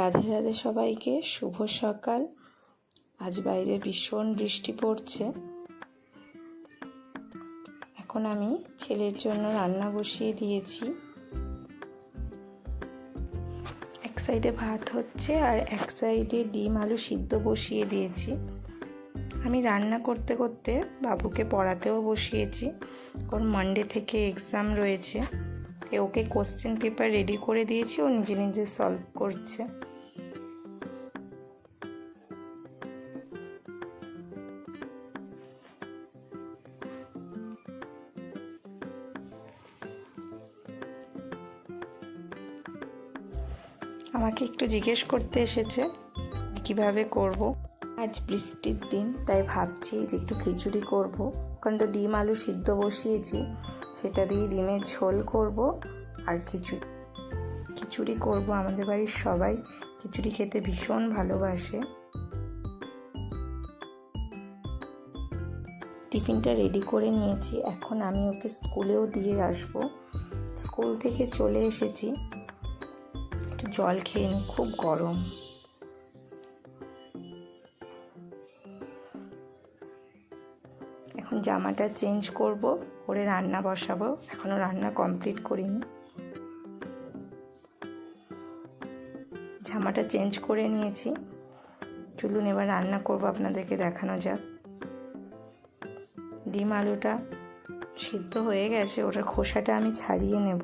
রাধে রাধে সবাইকে। শুভ সকাল। আজ বাইরে ভীষণ বৃষ্টি পড়ছে। এখন আমি ছেলের জন্য রান্না বসিয়ে দিয়েছি। এক সাইডে ভাত হচ্ছে আর এক সাইডে ডিম আলু সিদ্ধ বসিয়ে দিয়েছি। আমি রান্না করতে করতে বাবুকে পড়াতেও বসিয়েছি। ওর মানডে থেকে এক্সাম রয়েছে। ওকে কোশ্চেন পেপার রেডি করে দিয়েছি। ও নিজে নিজে সলভ করছে। আমাকে একটু জিজ্ঞেস করতে এসেছে কীভাবে করব। আজ বৃষ্টির দিন, তাই ভাবছি যে একটু খিচুড়ি করব। কারণ তো ডিম আলু সিদ্ধ বসিয়েছি, সেটা দিয়ে ডিমের ঝোল করব আর খিচুড়ি। খিচুড়ি করব আমাদের বাড়ির সবাই। খিচুড়ি খেতে ভীষণ ভালোবাসে। টিফিনটা রেডি করে নিয়েছি। এখন আমি ওকে স্কুলেও দিয়ে আসব। স্কুল থেকে চলে এসেছি। জল খেয়ে নিই, খুব গরম। এখন জামাটা চেঞ্জ করব করে রান্না বসাবো এখনও রান্না কমপ্লিট করিনি। জামাটা চেঞ্জ করে নিয়েছি। চলুন এবার রান্না করব, আপনাদেরকে দেখানো যাক। ডিম আলুটা সিদ্ধ হয়ে গেছে, ওটার খোসাটা আমি ছাড়িয়ে নেব।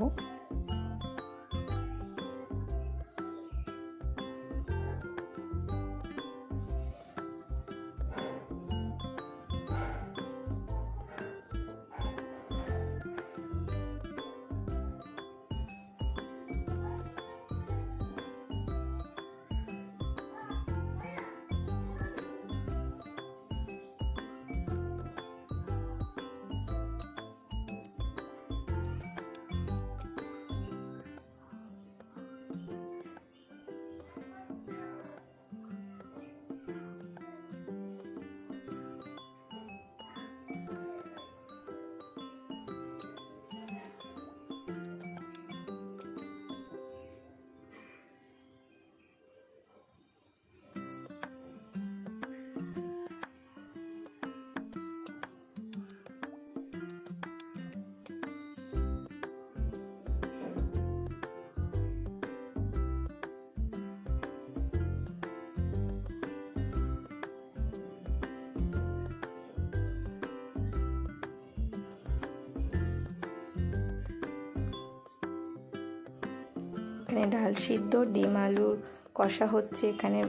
এখানে ডাল সিদ্ধ, ডিম, আলুর কষা হচ্ছে। এখানে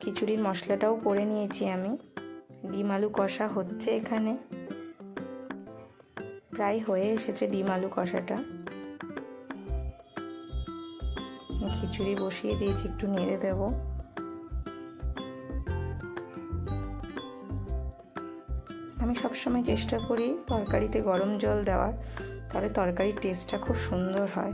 খিচুড়ির মশলাটাও করে নিয়েছি আমি। ডিম, আলু কষা হচ্ছে এখানে। প্রায় হয়ে এসেছে ডিম, আলু কষাটা। খিচুড়ি বসিয়ে দিয়েছি, একটু নেড়ে দেব। আমি সবসময় চেষ্টা করি তরকারিতে গরম জল দেওয়ার, তাহলে তরকারির টেস্টটা খুব সুন্দর হয়।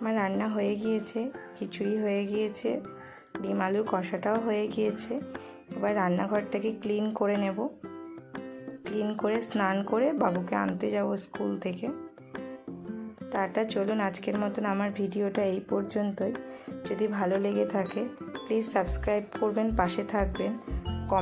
আমার রান্না হয়ে গিয়েছে, খিচুড়ি হয়ে গিয়েছে, ডিম আলুর কষাটাও হয়ে গিয়েছে। এবার রান্নাঘরটাকে ক্লিন করে নেব। ক্লিন করে স্নান করে বাবুকে আনতে যাব স্কুল থেকে। টাটা, চলুন আজকের মতন আমার ভিডিওটা এই পর্যন্তই। যদি ভালো লেগে থাকে প্লিজ সাবস্ক্রাইব করবেন, পাশে থাকবেন।